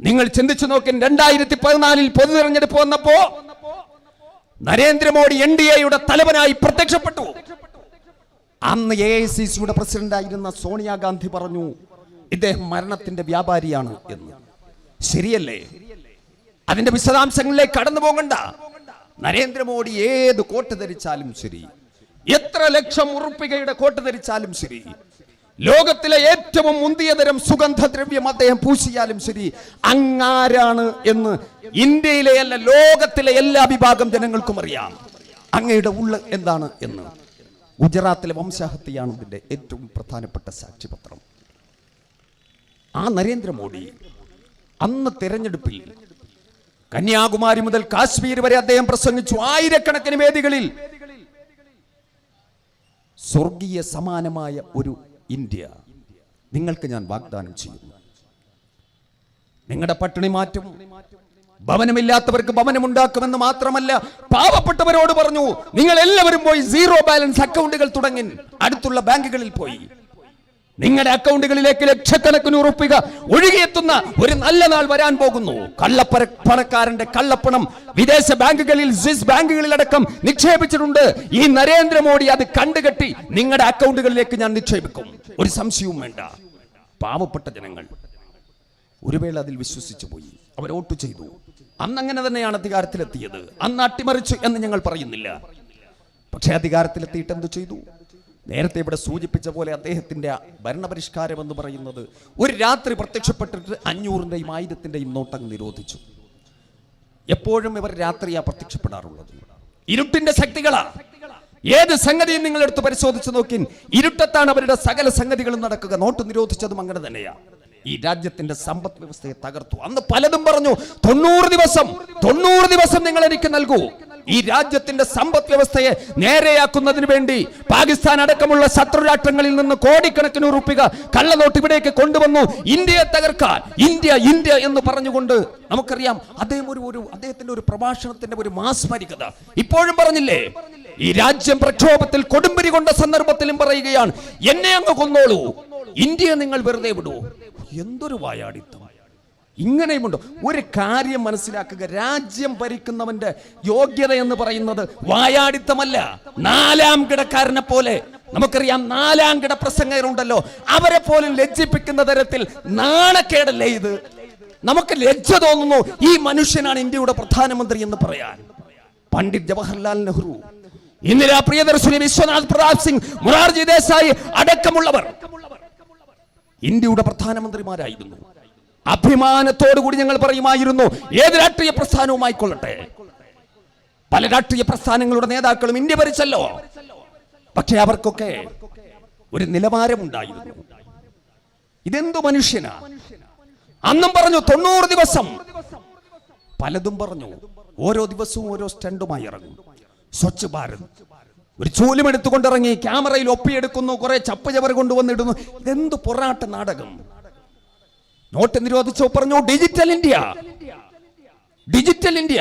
നിങ്ങൾ ചിന്തിച്ചു നോക്കി രണ്ടായിരത്തി പതിനാലിൽ പൊതു തെരഞ്ഞെടുപ്പ് വന്നപ്പോ നരേന്ദ്രമോദി എൻ ഡി എയുടെ തലവനായി പ്രത്യക്ഷപ്പെട്ടു. അന്ന് എ ഐ സി സിയുടെ പ്രസിഡന്റായിരുന്ന സോണിയാഗാന്ധി പറഞ്ഞു ഇദ്ദേഹം മരണത്തിന്റെ വ്യാപാരിയാണ് എന്ന്. ശരിയല്ലേ? അതിന്റെ വിശദാംശങ്ങളിലേക്ക് കടന്നു പോകണ്ട. നരേന്ദ്രമോദി ഏത് കോട്ട് ധരിച്ചാലും ശരി. എത്ര ലക്ഷം ഉറുപ്പികയുടെ കോട്ട് ധരിച്ചാലും ശരി. ലോകത്തിലെ ഏറ്റവും മുന്തിയ തരം സുഗന്ധദ്രവ്യം അദ്ദേഹം പൂശിയാലും ശരി അങ്ങാരാണ് എന്ന് ഇന്ത്യയിലെ അല്ല ലോകത്തിലെ എല്ലാ വിഭാഗം ജനങ്ങൾക്കും അറിയാം. അങ്ങയുടെ ഉള്ള് എന്താണ് എന്ന്. ഗുജറാത്തിലെ വംശഹത്യയാണ് ഇതിന്റെ ഏറ്റവും പ്രധാനപ്പെട്ട സാക്ഷിപത്രം ആ നരേന്ദ്രമോദി അന്ന് തെരഞ്ഞെടുപ്പിൽ കന്യാകുമാരി മുതൽ കാശ്മീർ വരെ അദ്ദേഹം പ്രസംഗിച്ചു. ആയിരക്കണക്കിന് വേദികളിൽ സ്വർഗീയ സമാനമായ ഒരു ഇന്ത്യ. നിങ്ങൾക്ക് ഞാൻ വാഗ്ദാനം ചെയ്യുന്നു. നിങ്ങളുടെ പട്ടിണി മാറ്റും ഭവനമില്ലാത്തവർക്ക് ഭവനമുണ്ടാക്കുമെന്ന് മാത്രമല്ല പാവപ്പെട്ടവരോട് പറഞ്ഞു നിങ്ങൾ എല്ലാവരും പോയി സീറോ ബാലൻസ് അക്കൗണ്ടുകൾ തുടങ്ങി അടുത്തുള്ള ബാങ്കുകളിൽ പോയി. നിങ്ങളുടെ അക്കൗണ്ടുകളിലേക്ക് ലക്ഷക്കണക്കിന് ഉറപ്പിക ഒഴുകിയെത്തുന്ന ഒരു നല്ല നാൾ വരാൻ പോകുന്നു. കള്ളപ്പര പണക്കാരന്റെ കള്ളപ്പണം വിദേശ ബാങ്കുകളിൽ സ്വിസ് ബാങ്കുകളിലടക്കം നിക്ഷേപിച്ചിട്ടുണ്ട്. ഈ നരേന്ദ്രമോദി അത് കണ്ടുകെട്ടി നിങ്ങളുടെ അക്കൗണ്ടുകളിലേക്ക് ഞാൻ നിക്ഷേപിക്കും. ഒരു സംശയവും വേണ്ട. പാവപ്പെട്ട ജനങ്ങൾ. ഒരു വേള അതിൽ വിശ്വസിച്ചു പോയി. അവർ വോട്ട് ചെയ്തു. അന്ന് അങ്ങനെ തന്നെയാണ് അധികാരത്തിലെത്തിയത്. അന്ന് അട്ടിമറിച്ചു എന്ന് ഞങ്ങൾ പറയുന്നില്ല. പക്ഷേ അധികാരത്തിലെത്തിയിട്ട് എന്ത് ചെയ്തു? നേരത്തെ ഇവിടെ സൂചിപ്പിച്ച പോലെ അദ്ദേഹത്തിന്റെ ഭരണപരിഷ്കാരം എന്ന് പറയുന്നത് ഒരു രാത്രി പ്രത്യക്ഷപ്പെട്ടിട്ട് അഞ്ഞൂറിന്റെയും ആയിരത്തിന്റെയും നോട്ടം നിരോധിച്ചു. എപ്പോഴും ഇവർ രാത്രിയാണ് പ്രത്യക്ഷപ്പെടാറുള്ളത്. ഇരുട്ടിന്റെ ശക്തികളാണ് ഏത് സംഗതിയും നിങ്ങൾ എടുത്ത് പരിശോധിച്ച് നോക്കി ഇരുട്ടത്താണ് അവരുടെ സകല സംഗതികളും നടക്കുക. നോട്ട് നിരോധിച്ചതും അങ്ങനെ തന്നെയാ. ഈ രാജ്യത്തിന്റെ സമ്പദ് വ്യവസ്ഥയെ തകർത്തു. അന്ന് പലതും പറഞ്ഞു തൊണ്ണൂറ് ദിവസം തൊണ്ണൂറ് ദിവസം നിങ്ങൾ എനിക്ക് നൽകൂ. ഈ രാജ്യത്തിന്റെ സമ്പദ് വ്യവസ്ഥയെ നേരെയാക്കുന്നതിന് വേണ്ടി പാകിസ്ഥാൻ അടക്കമുള്ള ശത്രു രാഷ്ട്രങ്ങളിൽ നിന്ന് കോടിക്കണക്കിന് ഉറുപ്പിക കള്ളനോട്ട് ഇവിടേക്ക് കൊണ്ടുവന്നു. ഇന്ത്യയെ തകർക്കാൻ ഇന്ത്യ ഇന്ത്യ എന്ന് പറഞ്ഞുകൊണ്ട് നമുക്കറിയാം അദ്ദേഹം ഒരു ഒരു അദ്ദേഹത്തിന്റെ ഒരു പ്രഭാഷണത്തിന്റെ ഒരു മാസ്മരികത. ഇപ്പോഴും പറഞ്ഞില്ലേ? ഈ രാജ്യം പ്രക്ഷോഭത്തിൽ കൊടുമ്പിരി കൊണ്ട സന്ദർഭത്തിലും പറയുകയാണ് എന്നെ അങ്ങ് കൊന്നോളൂ. ഇന്ത്യയെ നിങ്ങൾ വെറുതെ വിടൂ. എന്തൊരു വായാടിത്തം. ഇങ്ങനെയുമുണ്ട്. ഒരു കാര്യം മനസ്സിലാക്കുക. രാജ്യം ഭരിക്കുന്നവന്റെ യോഗ്യത എന്ന് പറയുന്നത് വായാടിത്തമല്ല. നാലാം കിടക്കാരനെ പോലെ. നമുക്കറിയാം നാലാം കിട പ്രസംഗരുണ്ടല്ലോ അവരെ പോലും ലജ്ജിപ്പിക്കുന്ന തരത്തിൽ നാണക്കേടല്ലേ ഇത്? നമുക്ക് ലജ്ജ തോന്നുന്നു ഈ മനുഷ്യനാണ് ഇന്ത്യയുടെ പ്രധാനമന്ത്രി എന്ന് പറയാൻ. പണ്ഡിറ്റ് ജവഹർലാൽ നെഹ്റു. ഇന്ദിരാ പ്രിയദർശിനി വിശ്വനാഥ് പ്രതാപ് സിംഗ് മൊറാർജി ദേശായി അടക്കമുള്ളവർ ഇന്ത്യയുടെ പ്രധാനമന്ത്രിമാരായിരുന്നു. അഭിമാനത്തോടു കൂടി ഞങ്ങൾ പറയുമായിരുന്നു ഏത് രാഷ്ട്രീയ പ്രസ്ഥാനവുമായിക്കൊള്ളട്ടെ പല രാഷ്ട്രീയ പ്രസ്ഥാനങ്ങളുടെ നേതാക്കളും ഇന്ത്യ ഭരിച്ചല്ലോ. പക്ഷെ അവർക്കൊക്കെ ഒരു നിലവാരമുണ്ടായിരുന്നു. ഇതെന്തു മനുഷ്യനാ? അന്നും പറഞ്ഞു തൊണ്ണൂറ് ദിവസം. പലതും പറഞ്ഞു ഓരോ ദിവസവും ഓരോ സ്റ്റണ്ടുമായി ഇറങ്ങും. സ്വച്ഛ് ഭാരത്. ഒരു ചൂലും എടുത്തുകൊണ്ടിറങ്ങി ക്യാമറയിൽ ഒപ്പിയെടുക്കുന്നു കുറെ ചപ്പ് ചവർ കൊണ്ടുവന്നിടുന്നു. ഇതെന്ത് പൊറാട്ട നാടകം? നോട്ട് നിരോധിച്ചോ പറഞ്ഞു ഡിജിറ്റൽ ഇന്ത്യ ഡിജിറ്റൽ ഇന്ത്യ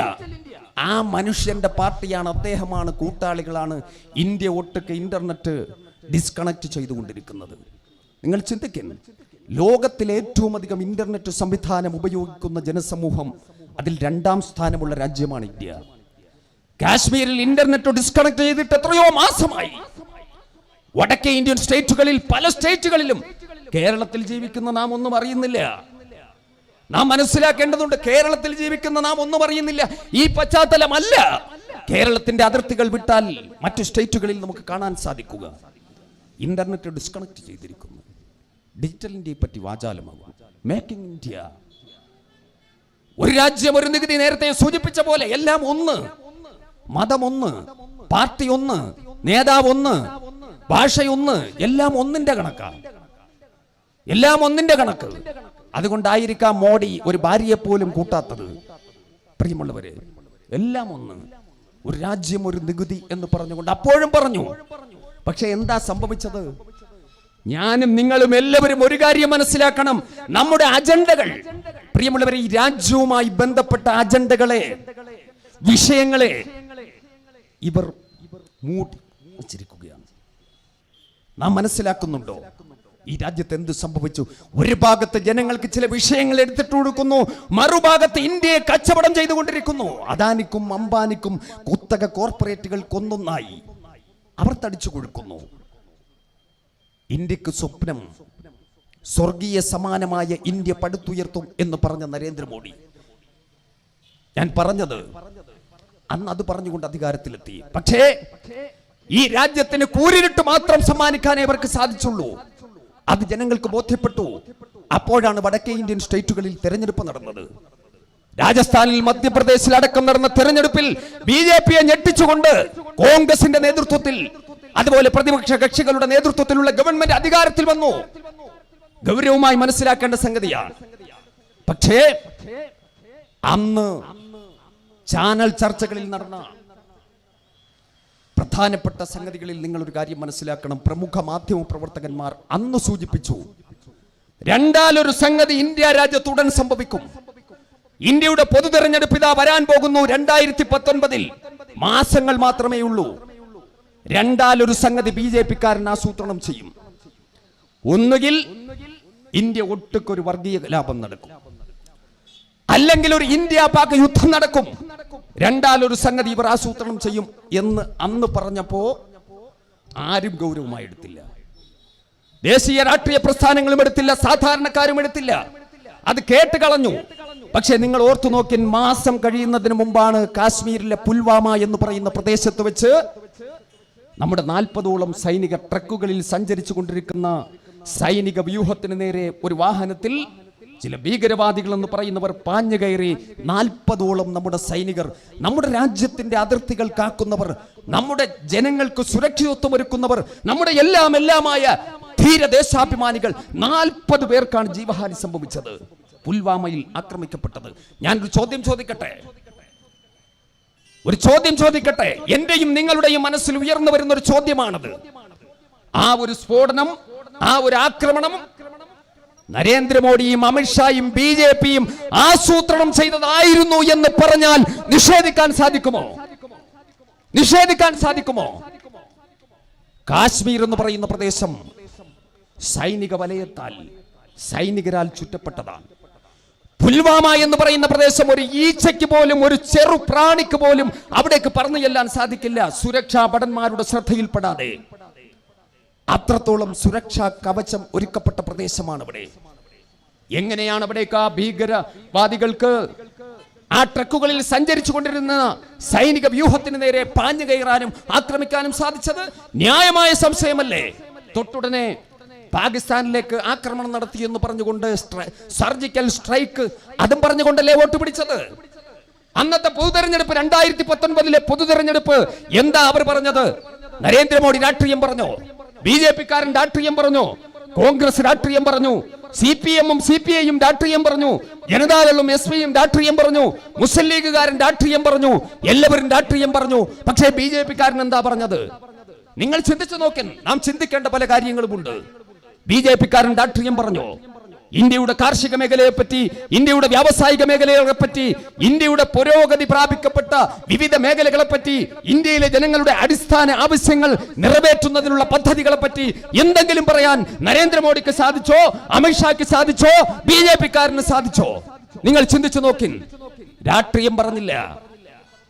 ആ മനുഷ്യന്റെ പാർട്ടിയാണ് അദ്ദേഹമാണ് കൂട്ടാളികളാണ് ഇന്ത്യ ഒട്ടുക്ക് ഇന്റർനെറ്റ് ഡിസ്കണക്ട് ചെയ്തുകൊണ്ടിരിക്കുന്നത്. നിങ്ങൾ ചിന്തിക്കുന്നു ലോകത്തിലെ ഏറ്റവും അധികം ഇന്റർനെറ്റ് സംവിധാനം ഉപയോഗിക്കുന്ന ജനസമൂഹം അതിൽ രണ്ടാം സ്ഥാനമുള്ള രാജ്യമാണ് ഇന്ത്യ. കാശ്മീരിൽ ഇന്റർനെറ്റ് ഡിസ്കണക്ട് ചെയ്തിട്ട് എത്രയോ മാസമായി. വടക്കേ ഇന്ത്യൻ സ്റ്റേറ്റുകളിൽ പല സ്റ്റേറ്റുകളിലും കേരളത്തിൽ ജീവിക്കുന്ന നാം ഒന്നും അറിയുന്നില്ല. നാം മനസ്സിലാക്കേണ്ടതുണ്ട് കേരളത്തിൽ ജീവിക്കുന്ന നാം ഒന്നും അറിയുന്നില്ല. ഈ പശ്ചാത്തലമല്ല കേരളത്തിന്റെ അതിർത്തികൾ വിട്ടാൽ മറ്റു സ്റ്റേറ്റുകളിൽ നമുക്ക് കാണാൻ സാധിക്കുക. ഇന്റർനെറ്റ് ഡിസ്കണക്ട് ചെയ്തിരിക്കുന്നു. ഡിജിറ്റൽ ഇന്ത്യയെ പറ്റി വാചാലമാകും മേക്കിംഗ് ഇന്ത്യ ഒരു രാജ്യം ഒരു നികുതി നേരത്തെ സൂചിപ്പിച്ച പോലെ എല്ലാം ഒന്ന്. മതം ഒന്ന് പാർട്ടി ഒന്ന്. നേതാവ് ഒന്ന് ഭാഷയൊന്ന്. എല്ലാം ഒന്നിന്റെ കണക്കാണ് എല്ലാം ഒന്നിന്റെ കണക്ക്. അതുകൊണ്ടായിരിക്കാം മോഡി ഒരു ഭാര്യയെ പോലും കൂട്ടാത്തത്. പ്രിയമുള്ളവരെ എല്ലാം ഒന്ന്. ഒരു രാജ്യം ഒരു നികുതി എന്ന് പറഞ്ഞുകൊണ്ട് അപ്പോഴും പറഞ്ഞു. പക്ഷെ എന്താ സംഭവിച്ചത്? ഞാനും നിങ്ങളും എല്ലാവരും ഒരു കാര്യം മനസ്സിലാക്കണം. നമ്മുടെ അജണ്ടകൾ. പ്രിയമുള്ളവരെ ഈ രാജ്യവുമായി ബന്ധപ്പെട്ട അജണ്ടകളെ വിഷയങ്ങളെ ഇവർ മൂടി വച്ചിരിക്കുകയാണ്. നാം മനസ്സിലാക്കുന്നുണ്ടോ? ഈ രാജ്യത്ത് എന്ത് സംഭവിച്ചു? ഒരു ഭാഗത്ത് ജനങ്ങൾക്ക് ചില വിഷയങ്ങൾ എടുത്തിട്ട് കൊടുക്കുന്നു മറുഭാഗത്ത് ഇന്ത്യയെ കച്ചവടം ചെയ്തുകൊണ്ടിരിക്കുന്നു. അദാനിക്കും അംബാനിക്കും കുത്തക കോർപ്പറേറ്റുകൾ കൊന്നൊന്നായി. അവർ തടിച്ചു കൊടുക്കുന്നു. ഇന്ത്യയ്ക്ക് സ്വപ്നം സ്വർഗീയ സമാനമായ ഇന്ത്യ പടുത്തുയർത്തും എന്ന് പറഞ്ഞ നരേന്ദ്രമോദി. ഞാൻ പറഞ്ഞത് അന്ന് അത് പറഞ്ഞുകൊണ്ട് അധികാരത്തിലെത്തി. പക്ഷേ ഈ രാജ്യത്തിന് കൂരിരുട്ട് മാത്രം സമ്മാനിക്കാനേ അവർക്ക് സാധിച്ചുള്ളൂ. അത് ജനങ്ങൾക്ക് ബോധ്യപ്പെട്ടു. അപ്പോഴാണ് വടക്കേ ഇന്ത്യൻ സ്റ്റേറ്റുകളിൽ തെരഞ്ഞെടുപ്പ് നടന്നത്. രാജസ്ഥാനിൽ മധ്യപ്രദേശിൽ അടക്കം നടന്ന തെരഞ്ഞെടുപ്പിൽ ബി ജെ പിയെ ഞെട്ടിച്ചുകൊണ്ട് കോൺഗ്രസിന്റെ നേതൃത്വത്തിൽ അതുപോലെ പ്രതിപക്ഷ കക്ഷികളുടെ നേതൃത്വത്തിലുള്ള ഗവൺമെന്റ് അധികാരത്തിൽ വന്നു. ഗൗരവമായി മനസ്സിലാക്കേണ്ട സംഗതിയാണ്. പക്ഷേ അന്ന് ചാനൽ ചർച്ചകളിൽ നടന്ന പ്രധാനപ്പെട്ട സംഗതികളിൽ നിങ്ങൾ ഒരു കാര്യം മനസ്സിലാക്കണം. പ്രമുഖ മാധ്യമ പ്രവർത്തകന്മാർ അന്ന് സൂചിപ്പിച്ചു രണ്ടാലൊരു സംഗതി ഇന്ത്യ രാജ്യത്ത് ഉടൻ സംഭവിക്കും. ഇന്ത്യയുടെ പൊതു തെരഞ്ഞെടുപ്പ് ഇതാ വരാൻ പോകുന്നു രണ്ടായിരത്തി പത്തൊൻപതിൽ മാസങ്ങൾ മാത്രമേ ഉള്ളൂ. രണ്ടാലൊരു സംഗതി ബി ജെ പിക്കാരൻ ആസൂത്രണം ചെയ്യും. ഒന്നുകിൽ ഇന്ത്യ ഒട്ടുക്കൊരു വർഗീയ ലാഭം നടക്കും. അല്ലെങ്കിൽ ഒരു ഇന്ത്യ പാക് യുദ്ധം നടക്കും. രണ്ടാലൊരു സംഗതി ഇവർ ആസൂത്രണം ചെയ്യും എന്ന് അന്ന് പറഞ്ഞപ്പോ ആരും ഗൗരവമായി എടുത്തില്ല. ദേശീയ രാഷ്ട്രീയ പ്രസ്ഥാനങ്ങളും എടുത്തില്ല സാധാരണക്കാരും എടുത്തില്ല. അത് കേട്ട് കളഞ്ഞു. പക്ഷെ നിങ്ങൾ ഓർത്തു നോക്കി മാസം കഴിയുന്നതിന് മുമ്പാണ് കാശ്മീരിലെ പുൽവാമ എന്ന് പറയുന്ന പ്രദേശത്ത് വെച്ച് നമ്മുടെ നാൽപ്പതോളം സൈനിക ട്രക്കുകളിൽ സഞ്ചരിച്ചു കൊണ്ടിരിക്കുന്ന സൈനിക വ്യൂഹത്തിന് നേരെ ഒരു വാഹനത്തിൽ ചില ഭീകരവാദികൾ എന്ന് പറയുന്നവർ പാഞ്ഞു കയറി നാൽപ്പതോളം നമ്മുടെ സൈനികർ നമ്മുടെ രാജ്യത്തിന്റെ അതിർത്തികൾ കാക്കുന്നവർ നമ്മുടെ ജനങ്ങൾക്ക് സുരക്ഷിതത്വം ഒരുക്കുന്നവർ നമ്മുടെ എല്ലാം എല്ലാമായ ധീരദേശാഭിമാനികൾ നാൽപ്പത് പേർക്കാണ് ജീവഹാനി സംഭവിച്ചത്. പുൽവാമയിൽ ആക്രമിക്കപ്പെട്ടത്. ഞാനൊരു ചോദ്യം ചോദിക്കട്ടെ? ഒരു ചോദ്യം ചോദിക്കട്ടെ? എന്റെയും നിങ്ങളുടെയും മനസ്സിൽ ഉയർന്നു വരുന്ന ഒരു ചോദ്യമാണത്. ആ ഒരു സ്ഫോടനം ആ ഒരു ആക്രമണം നരേന്ദ്രമോദിയും അമിത്ഷായും ബി ജെ പിയും ആസൂത്രണം ചെയ്തതായിരുന്നു എന്ന് പറഞ്ഞാൽ നിഷേധിക്കാൻ സാധിക്കുമോ? നിഷേധിക്കാൻ സാധിക്കുമോ? കാശ്മീർ എന്ന് പറയുന്ന പ്രദേശം സൈനിക വലയത്താൽ സൈനികരാൽ ചുറ്റപ്പെട്ടതാണ്. പുൽവാമ എന്ന് പറയുന്ന പ്രദേശം ഒരു ഈച്ചയ്ക്ക് പോലും ഒരു ചെറു പ്രാണിക്ക് പോലും അവിടേക്ക് പറഞ്ഞു ചെല്ലാൻ സാധിക്കില്ല. സുരക്ഷാ ഭടന്മാരുടെ ശ്രദ്ധയിൽപ്പെടാതെ. അത്രത്തോളം സുരക്ഷാ കവചം ഒരുക്കപ്പെട്ട പ്രദേശമാണ് ഇവിടെ എങ്ങനെയാണ് അവിടേക്ക് ആ ഭീകരവാദികൾക്ക് ആ ട്രക്കുകളിൽ സഞ്ചരിച്ചു കൊണ്ടിരുന്ന സൈനിക വ്യൂഹത്തിന് നേരെ പാഞ്ഞു കയറാനും ആക്രമിക്കാനും സാധിച്ചത്? ന്യായമായ സംശയമല്ലേ? തൊട്ടുടനെ പാകിസ്ഥാനിലേക്ക് ആക്രമണം നടത്തി എന്ന് പറഞ്ഞുകൊണ്ട് സർജിക്കൽ സ്ട്രൈക്ക് അതും പറഞ്ഞുകൊണ്ടല്ലേ വോട്ട് പിടിച്ചത്? അന്നത്തെ പൊതുതെരഞ്ഞെടുപ്പ് രണ്ടായിരത്തി പത്തൊൻപതിലെ പൊതുതെരഞ്ഞെടുപ്പ് എന്താ അവർ പറഞ്ഞത്? നരേന്ദ്രമോദി രാഷ്ട്രീയം പറഞ്ഞു? ബി ജെ പിക്കാരൻ രാഷ്ട്രീയം പറഞ്ഞു. കോൺഗ്രസ് രാഷ്ട്രീയം പറഞ്ഞു. സി പി എമ്മും സി പി ഐയും രാഷ്ട്രീയം പറഞ്ഞു. ജനതാദളും എസ് പിയും രാഷ്ട്രീയം പറഞ്ഞു. മുസ്ലിം ലീഗുകാരൻ രാഷ്ട്രീയം പറഞ്ഞു. എല്ലാവരും രാഷ്ട്രീയം പറഞ്ഞു. പക്ഷേ ബി ജെ പിക്കാരൻ എന്താ പറഞ്ഞത്? നിങ്ങൾ ചിന്തിച്ചു നോക്കൻ. നാം ചിന്തിക്കേണ്ട പല കാര്യങ്ങളുമുണ്ട്. ബി ജെ പിക്കാരൻ രാഷ്ട്രീയം പറഞ്ഞു. ഇന്ത്യയുടെ കാർഷിക മേഖലയെ പറ്റി ഇന്ത്യയുടെ വ്യാവസായിക മേഖലകളെ പറ്റി ഇന്ത്യയുടെ പുരോഗതി പ്രാപിക്കപ്പെട്ട വിവിധ മേഖലകളെ പറ്റി ഇന്ത്യയിലെ ജനങ്ങളുടെ അടിസ്ഥാന ആവശ്യങ്ങൾ നിറവേറ്റുന്നതിനുള്ള പദ്ധതികളെ പറ്റി എന്തെങ്കിലും പറയാൻ നരേന്ദ്രമോദിക്ക് സാധിച്ചോ അമിത്ഷാക്ക് സാധിച്ചോ ബി ജെ പിക്കാരന് സാധിച്ചോ? നിങ്ങൾ ചിന്തിച്ചു നോക്കി രാഷ്ട്രീയം പറഞ്ഞില്ല.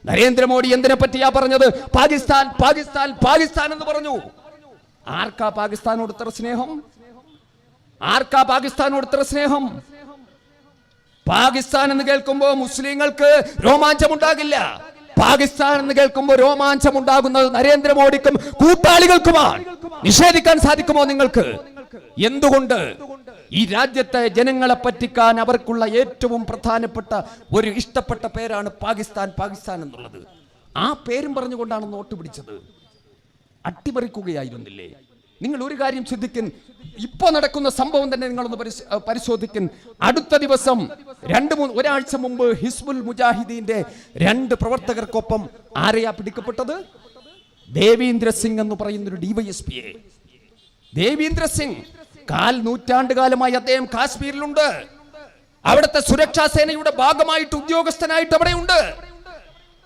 നരേന്ദ്രമോദി എന്തിനെ പറ്റിയാ പറഞ്ഞത്? പാകിസ്ഥാൻ പാകിസ്ഥാൻ പാകിസ്ഥാൻ എന്ന് പറഞ്ഞു. ആർക്കാ പാകിസ്ഥാനോട് ഇത്ര സ്നേഹം? ആർക്കാ പാകിസ്ഥാനോട് ഇത്ര സ്നേഹം? പാകിസ്ഥാൻ എന്ന് കേൾക്കുമ്പോൾ മുസ്ലിങ്ങൾക്ക് രോമാഞ്ചമുണ്ടാകില്ല. പാകിസ്ഥാൻ എന്ന് കേൾക്കുമ്പോൾ രോമാഞ്ചമുണ്ടാകുന്നത് നരേന്ദ്രമോദിക്കും കൂട്ടാളികൾക്കുമാണ്. നിഷേധിക്കാൻ സാധിക്കുമോ നിങ്ങൾക്ക്? എന്തുകൊണ്ട്? ഈ രാജ്യത്തെ ജനങ്ങളെ പറ്റിക്കാൻ അവർക്കുള്ള ഏറ്റവും പ്രധാനപ്പെട്ട ഒരു ഇഷ്ടപ്പെട്ട പേരാണ് പാകിസ്ഥാൻ പാകിസ്ഥാൻ എന്നുള്ളത്. ആ പേരും പറഞ്ഞുകൊണ്ടാണ് നോട്ട് പിടിച്ചത്. അട്ടിമറിക്കുകയായിരുന്നില്ലേ? നിങ്ങൾ ഒരു കാര്യം ചിന്തിക്കൻ. ഇപ്പോൾ നടക്കുന്ന സംഭവം തന്നെ നിങ്ങളൊന്ന് പരിശോധിക്കൻ. അടുത്ത ദിവസം രണ്ട് മൂന്ന് ഒരാഴ്ച മുമ്പ് ഹിസ്ബുൽ മുജാഹിദീന്റെ രണ്ട് പ്രവർത്തകർക്കൊപ്പം ആരെയാ പിടിക്കപ്പെട്ടത്? ദേവീന്ദ്ര സിംഗ് എന്ന് പറയുന്ന ഒരു ഡിവൈഎസ്പിയെ. ദേവീന്ദ്ര സിംഗ് കാൽ നൂറ്റാണ്ടുകാലമായി അദ്ദേഹം കാശ്മീരിലുണ്ട്. അവിടുത്തെ സുരക്ഷാ സേനയുടെ ഭാഗമായിട്ട് ഉദ്യോഗസ്ഥനായിട്ട് അവിടെയുണ്ട്.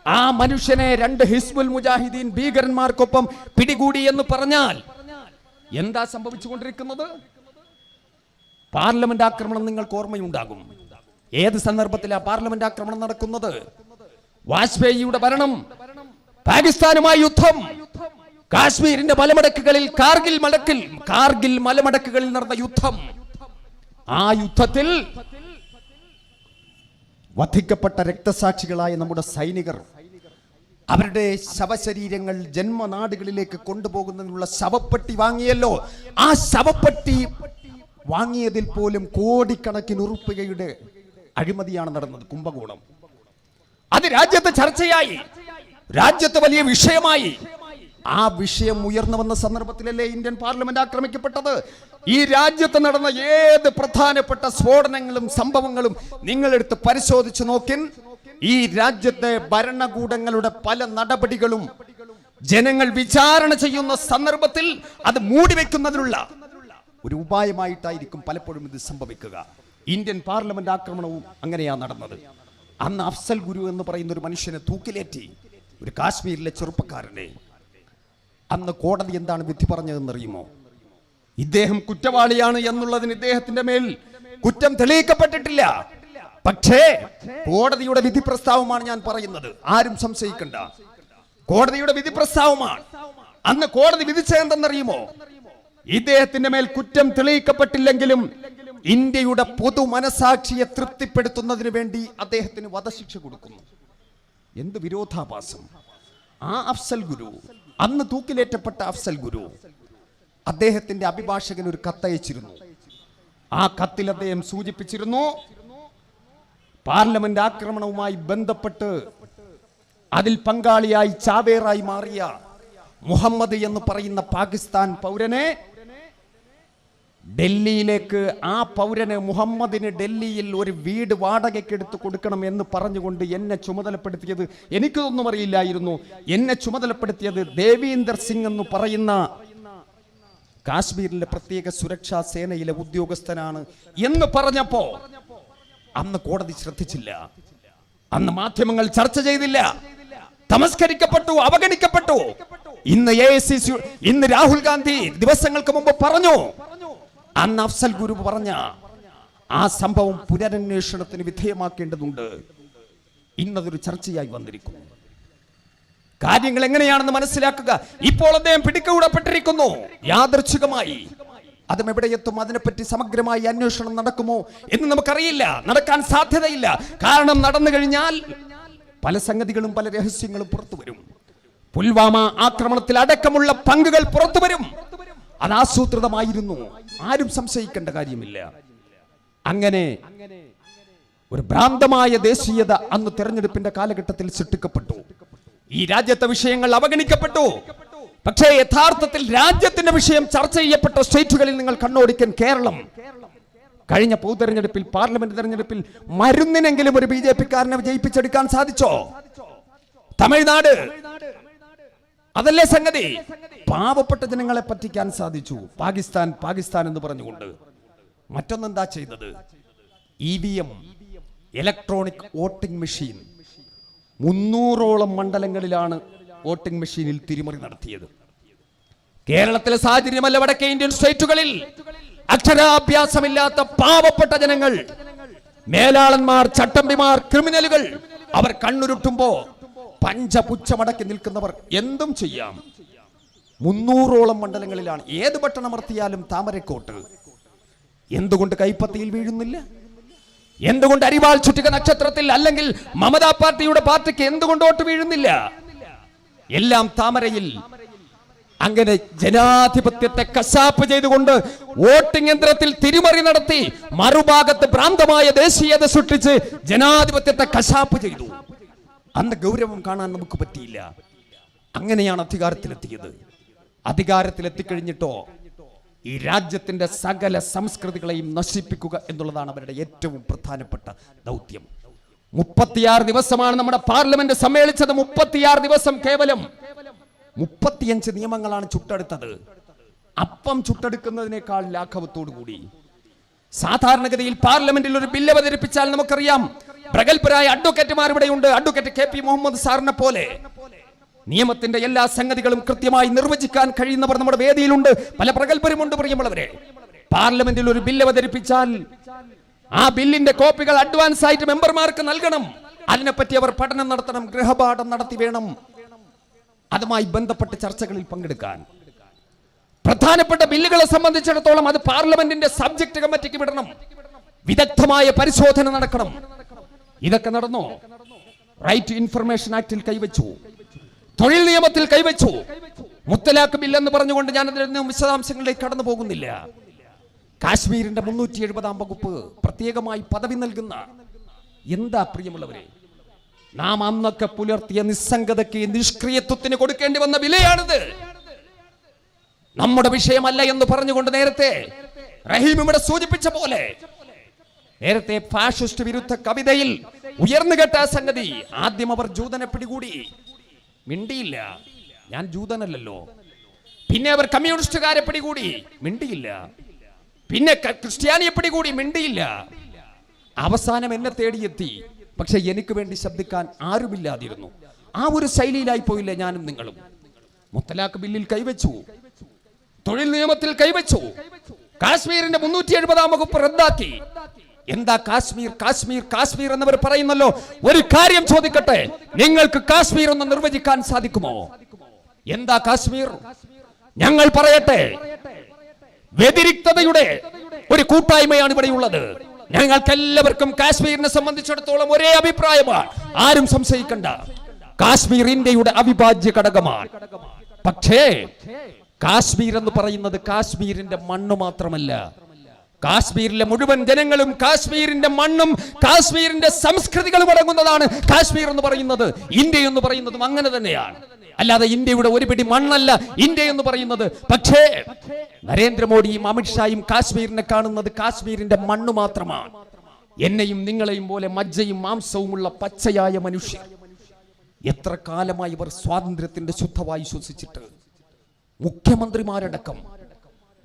ആ മനുഷ്യനെ രണ്ട് ഹിസ്ബുൽ മുജാഹിദീൻ ഭീകരന്മാർക്കൊപ്പം പിടികൂടി എന്ന് പറഞ്ഞാൽ എന്താ സംഭവിച്ചുകൊണ്ടിരിക്കുന്നത്? പാർലമെന്റ് ആക്രമണം നിങ്ങൾക്ക് ഓർമ്മയുണ്ടാകും. ഏത് സന്ദർഭത്തിലാണ് പാർലമെന്റ് ആക്രമണം നടക്കുന്നത്? വാജ്പേയിയുടെ ഭരണം പാകിസ്ഥാനുമായി യുദ്ധം കാശ്മീരിന്റെ മലമടക്കുകളിൽ കാർഗിൽ മലക്കിൽ കാർഗിൽ മലമടക്കുകളിൽ നടന്ന യുദ്ധം. ആ യുദ്ധത്തിൽ വധിക്കപ്പെട്ട രക്തസാക്ഷികളായ നമ്മുടെ സൈനികർ അവരുടെ ശവശരീരങ്ങൾ ജന്മനാടുകളിലേക്ക് കൊണ്ടുപോകുന്നതിനുള്ള ശവപ്പെട്ടി വാങ്ങിയല്ലോ. ആ ശവപ്പെട്ടി വാങ്ങിയതിൽ പോലും കോടിക്കണക്കിന് ഉറുപ്പികയുടെ അഴിമതിയാണ് നടന്നത് കുംഭകോണം. അത് രാജ്യത്ത് ചർച്ചയായി രാജ്യത്ത് വലിയ വിഷയമായി. ആ വിഷയം ഉയർന്നു വന്ന സന്ദർഭത്തിലല്ലേ ഇന്ത്യൻ പാർലമെന്റ് ആക്രമിക്കപ്പെട്ടത്? ഈ രാജ്യത്ത് നടന്ന ഏത് പ്രധാനപ്പെട്ട സ്ഫോടനങ്ങളും സംഭവങ്ങളും നിങ്ങളെടുത്ത് പരിശോധിച്ചു നോക്കിൻ. ഈ രാജ്യത്തെ ഭരണകൂടങ്ങളുടെ പല നടപടികളും ജനങ്ങൾ വിചാരണ ചെയ്യുന്ന സന്ദർഭത്തിൽ അത് മൂടി വെക്കുന്നതിനുള്ള ഒരു ഉപായമായിട്ടായിരിക്കും പലപ്പോഴും ഇത് സംഭവിക്കുക. ഇന്ത്യൻ പാർലമെന്റ് ആക്രമണവും അങ്ങനെയാ നടന്നത്. അന്ന് അഫ്സൽ ഗുരു എന്ന് പറയുന്ന ഒരു മനുഷ്യനെ തൂക്കിലേറ്റി ഒരു കാശ്മീരിലെ ചെറുപ്പക്കാരനെ. അന്ന് കോടതി എന്താണ് വിധി പറഞ്ഞതെന്നറിയുമോ? ഇദ്ദേഹം കുറ്റവാളിയാണ് എന്നുള്ളതിന് ഇദ്ദേഹത്തിന്റെ മേൽ കുറ്റം തെളിയിക്കപ്പെട്ടിട്ടില്ല. പക്ഷേ കോടതിയുടെ വിധി പ്രസ്താവമാണ് ഞാൻ പറയുന്നത്. ആരും സംശയിക്കണ്ട. കോടതിയുടെ വിധി പ്രസ്താവമാണ്. അന്ന് കോടതി വിധിച്ചതെന്തെന്നറിയുമോ ഇദ്ദേഹത്തിന്റെ മേൽ കുറ്റം തെളിയിക്കപ്പെട്ടില്ലെങ്കിലും ഇന്ത്യയുടെ പൊതു മനസാക്ഷിയെ തൃപ്തിപ്പെടുത്തുന്നതിന് വേണ്ടി അദ്ദേഹത്തിന് വധശിക്ഷ കൊടുക്കുന്നു. എന്ത് വിരോധാഭാസം? ആ അഫ്സൽ ഗുരു അന്ന് തൂക്കിലേറ്റപ്പെട്ട അഫ്സൽ ഗുരു അദ്ദേഹത്തിന്റെ അഭിഭാഷകൻ ഒരു കത്തയച്ചിരുന്നു. ആ കത്തിൽ അദ്ദേഹം സൂചിപ്പിച്ചിരുന്നു പാർലമെന്റ് ആക്രമണവുമായി ബന്ധപ്പെട്ട് അതിൽ പങ്കാളിയായി ചാവേറായി മാറിയ മുഹമ്മദ് എന്ന് പറയുന്ന പാകിസ്ഥാൻ പൗരനെ ഡൽഹിയിലേക്ക് ആ പൗരന് മുഹമ്മദിന് ഡൽഹിയിൽ ഒരു വീട് വാടകയ്ക്ക് എടുത്ത് കൊടുക്കണം എന്ന് പറഞ്ഞുകൊണ്ട് എന്നെ ചുമതലപ്പെടുത്തിയത് എനിക്കൊന്നും അറിയില്ലായിരുന്നു. എന്നെ ചുമതലപ്പെടുത്തിയത് ദേവീന്ദർ സിംഗ് എന്ന് പറയുന്ന കാശ്മീരിലെ പ്രത്യേക സുരക്ഷാ സേനയിലെ ഉദ്യോഗസ്ഥനാണ് എന്ന് പറഞ്ഞപ്പോ അന്ന് കോടതി ശ്രദ്ധിച്ചില്ല. അന്ന് മാധ്യമങ്ങൾ ചർച്ച ചെയ്തില്ല. തമസ്കരിക്കപ്പെട്ടു അവഗണിക്കപ്പെട്ടു. ഇന്ന് എ ഇന്ന് രാഹുൽ ഗാന്ധി ദിവസങ്ങൾക്ക് മുമ്പ് പറഞ്ഞു. അന്ന് അഫ്സൽ ഗുരു പറഞ്ഞ ആ സംഭവം പുനരന്വേഷണത്തിന് വിധേയമാക്കേണ്ടതുണ്ട്. ഇന്നതൊരു ചർച്ചയായി വന്നിരിക്കുന്നു കാര്യങ്ങൾ എങ്ങനെയാണെന്ന് മനസ്സിലാക്കുക. ഇപ്പോൾ അദ്ദേഹം പിടിക്കൂടപ്പെട്ടിരിക്കുന്നു യാദൃച്ഛികമായി. അതും എവിടെ എത്തും? അതിനെപ്പറ്റി സമഗ്രമായി അന്വേഷണം നടക്കുമോ എന്ന് നമുക്കറിയില്ല. നടക്കാൻ സാധ്യതയില്ല. കാരണം നടന്നു കഴിഞ്ഞാൽ പല സംഗതികളും പല രഹസ്യങ്ങളും പുറത്തു വരും. പുൽവാമ ആക്രമണത്തിൽ അടക്കമുള്ള പങ്കുകൾ പുറത്തു വരും. അത് ആസൂത്രിതമായിരുന്നു. ആരും സംശയിക്കേണ്ട കാര്യമില്ല. അങ്ങനെ ഒരു ഭ്രാന്തമായ ദേശീയത അന്ന് തെരഞ്ഞെടുപ്പിന്റെ കാലഘട്ടത്തിൽ സൃഷ്ടിക്കപ്പെട്ടു. ഈ രാജ്യത്തെ വിഷയങ്ങൾ അവഗണിക്കപ്പെട്ടു. പക്ഷേ യഥാർത്ഥത്തിൽ രാജ്യത്തിന്റെ വിഷയം ചർച്ച ചെയ്യപ്പെട്ട സ്റ്റേറ്റുകളിൽ നിങ്ങൾ കണ്ണോടിക്കാൻ കേരളം. കഴിഞ്ഞ പൊതുതെരഞ്ഞെടുപ്പിൽ പാർലമെന്റ് തെരഞ്ഞെടുപ്പിൽ മരുന്നിനെങ്കിലും ഒരു ബി ജെ പിക്കാരനെ വിജയിപ്പിച്ചെടുക്കാൻ സാധിച്ചോ? തമിഴ്നാട്. അതല്ലേ സംഗതി? പാവപ്പെട്ട ജനങ്ങളെ പറ്റിക്കാൻ സാധിച്ചു. പാകിസ്ഥാൻ പാകിസ്ഥാൻ എന്ന് പറഞ്ഞുകൊണ്ട്. മറ്റൊന്നെന്താ ചെയ്തത്? E V M electronic voting machine. മുന്നൂറോളം മണ്ഡലങ്ങളിലാണ് വോട്ടിംഗ് മെഷീനിൽ തിരിമറി നടത്തിയത്. കേരളത്തിലെ സാഹചര്യമല്ല വടക്കേ ഇന്ത്യൻ സ്റ്റേറ്റുകളിൽ. അക്ഷരാഭ്യാസമില്ലാത്ത പാവപ്പെട്ട ജനങ്ങൾ മേലാളന്മാർ ചട്ടമ്പിമാർ ക്രിമിനലുകൾ അവർ കണ്ണുരുട്ടുമ്പോ പഞ്ചപുച്ഛമടക്കി നിൽക്കുന്നവർ എന്തും ചെയ്യാം. മുന്നൂറോളം മണ്ഡലങ്ങളിലാണ് ഏത് പട്ടണമർത്തിയാലും താമരക്കോട്ട്. എന്തുകൊണ്ട് കൈപ്പത്തിയിൽ വീഴുന്നില്ല? എന്തുകൊണ്ട് അരിവാൾ ചുറ്റിക നക്ഷത്രത്തിൽ അല്ലെങ്കിൽ മമതാ പാർട്ടിയുടെ പാർട്ടിക്ക് എന്തുകൊണ്ട് വോട്ട് വീഴുന്നില്ല? എല്ലാം താമരയിൽ അങ്ങനെ ജനാധിപത്യത്തെ കശാപ്പ് ചെയ്തുകൊണ്ട് വോട്ടിംഗ് യന്ത്രത്തിൽ തിരിമറി നടത്തി മറുഭാഗത്ത് ഭ്രാന്തമായ ദേശീയത സൃഷ്ടിച്ച് ജനാധിപത്യത്തെ കശാപ്പ് ചെയ്തു. അന്ന് ഗൗരവം കാണാൻ നമുക്ക് പറ്റിയില്ല. അങ്ങനെയാണ് അധികാരത്തിലെത്തിയത്. അധികാരത്തിലെത്തിക്കഴിഞ്ഞിട്ടോ ഈ രാജ്യത്തിന്റെ സകല സംസ്കൃതികളെയും നശിപ്പിക്കുക എന്നുള്ളതാണ് അവരുടെ ഏറ്റവും പ്രധാനപ്പെട്ട ദൗത്യം. മുപ്പത്തിയാറ് ദിവസമാണ് നമ്മുടെ പാർലമെന്റ് സമ്മേളിച്ചത്. മുപ്പത്തിയാറ് ദിവസം കേവലം മുപ്പത്തിയഞ്ച് നിയമങ്ങളാണ് ചുട്ടെടുത്തത്. അപ്പം ചുട്ടെടുക്കുന്നതിനേക്കാൾ ലാഘവത്തോടു കൂടി സാധാരണഗതിയിൽ പാർലമെന്റിൽ ഒരു ബില്ല് അവതരിപ്പിച്ചാൽ നമുക്കറിയാം പ്രഗത്ഭരായ അഡ്വക്കേറ്റുമാർ ഇവിടെയുണ്ട്. അഡ്വക്കേറ്റ് കെ പി മുഹമ്മദ് സാറിനെ പോലെ. നിയമത്തിന്റെ എല്ലാ സംഗതികളും കൃത്യമായി നിർവചിക്കാൻ കഴിയുന്നവർ നമ്മുടെ വേദിയിലുണ്ട്. പല പ്രഗത്ഭരുമുണ്ട് പ്രിയമുള്ളവരെ. പാർലമെന്റിൽ ഒരു ബില്ല് അവതരിപ്പിച്ചാൽ ആ ബില്ലിന്റെ കോപ്പികൾ അഡ്വാൻസ് ആയിട്ട് മെമ്പർമാർക്ക് നൽകണം. അതിനെപ്പറ്റി അവർ പഠനം നടത്തണം ഗൃഹപാഠം നടത്തി വേണം. അതുമായി ബന്ധപ്പെട്ട ചർച്ചകളിൽ പങ്കെടുക്കാൻ. പ്രധാനപ്പെട്ട ബില്ലുകളെ സംബന്ധിച്ചിടത്തോളം അത് പാർലമെന്റിന്റെ സബ്ജക്ട് കമ്മിറ്റിക്ക് വിടണം. വിദഗ്ധമായ പരിശോധന നടക്കണം. ഇതൊക്കെ നടന്നോ? റൈറ്റ് ടു ഇൻഫർമേഷൻ ആക്ടിൽ കൈവച്ചു. തൊഴിൽ നിയമത്തിൽ കൈവച്ചു. മുത്തലാഖ് ബില്ലെന്ന് പറഞ്ഞുകൊണ്ട് ഞാൻ അതിൽ വിശദാംശങ്ങളിലേക്ക് കടന്നു പോകുന്നില്ല കാശ്മീരിന്റെ മുന്നൂറ്റി എഴുപതാം വകുപ്പ് പ്രത്യേകമായി പദവി നൽകുന്ന എന്താ പ്രിയമുള്ളവരെ നാം അന്നൊക്കെ പുലർത്തിയ നിസ്സംഗതയ്ക്ക് നിഷ്ക്രിയത്വത്തിന് കൊടുക്കേണ്ടി വന്ന വിലയാണിത്. നമ്മുടെ വിഷയമല്ല എന്ന് പറഞ്ഞുകൊണ്ട് നേരത്തെ റഹീം ഇവിടെ സൂചിപ്പിച്ച പോലെ നേരത്തെ ഫാഷിസ്റ്റ് വിരുദ്ധ കവിതയിൽ ഉയർന്നു കേട്ട സംഗതി ആദ്യം അവർ ജൂതനെ പിടികൂടി. മിണ്ടിയില്ല ഞാൻ ജൂതനല്ലല്ലോ. പിന്നെ അവർ കമ്മ്യൂണിസ്റ്റുകാരെ പിടികൂടി. മിണ്ടിയില്ല. പിന്നെ ക്രിസ്ത്യാനിയെ പിടികൂടി മിണ്ടിയില്ല. അവസാനം എന്നെ തേടിയെത്തി. പക്ഷെ എനിക്ക് വേണ്ടി ശബ്ദിക്കാൻ ആരുമില്ലാതിരുന്നു. ആ ഒരു ശൈലിയിലായി പോയില്ലേ ഞാനും നിങ്ങളും. മുത്തലാഖ് ബില്ലിൽ കൈവച്ചു. തൊഴിൽ നിയമത്തിൽ കൈവച്ചു. കാശ്മീരിന്റെ മുന്നൂറ്റി എഴുപതാം വകുപ്പ് റദ്ദാക്കി. എന്താ കാശ്മീർ കാശ്മീർ കാശ്മീർ എന്നവർ പറയുന്നല്ലോ? ഒരു കാര്യം ചോദിക്കട്ടെ. നിങ്ങൾക്ക് കാശ്മീർ ഒന്ന് നിർവചിക്കാൻ സാധിക്കുമോ? എന്താ കാശ്മീർ? ഞങ്ങൾ പറയട്ടെ. വ്യതിരിക്തതയുടെ ഒരു കൂട്ടായ്മയാണ് ഇവിടെയുള്ളത്. ഞങ്ങൾക്ക് എല്ലാവർക്കും കാശ്മീരിനെ സംബന്ധിച്ചിടത്തോളം ഒരേ അഭിപ്രായമാണ്. ആരും സംശയിക്കണ്ട. കാശ്മീർ ഇന്ത്യയുടെ അവിഭാജ്യ ഘടകമാണ്. പക്ഷേ കാശ്മീർ എന്ന് പറയുന്നത് കാശ്മീരിന്റെ മണ്ണ് മാത്രമല്ല കാശ്മീരിലെ മുഴുവൻ ജനങ്ങളും കാശ്മീരിന്റെ മണ്ണും കാശ്മീരിന്റെ സംസ്കൃതികളും അടങ്ങുന്നതാണ്. കാശ്മീർ എന്ന് പറയുന്നത് ഇന്ത്യ എന്ന് പറയുന്നതും അങ്ങനെ തന്നെയാണ്. അല്ലാതെ ഇന്ത്യയുടെ ഒരു പിടി മണ്ണല്ല ഇന്ത്യ എന്ന് പറയുന്നത്. പക്ഷേ നരേന്ദ്രമോദിയും അമിത്ഷായും കാശ്മീരിനെ കാണുന്നത് കാശ്മീരിന്റെ മണ്ണ് മാത്രമാണ്. എന്നെയും നിങ്ങളെയും പോലെ മജ്ജയും മാംസവുമുള്ള പച്ചയായ മനുഷ്യർ. എത്ര കാലമായി ഇവർ സ്വാതന്ത്ര്യത്തിന്റെ ശുദ്ധമായി ശ്വസിച്ചിട്ട്? മുഖ്യമന്ത്രിമാരടക്കം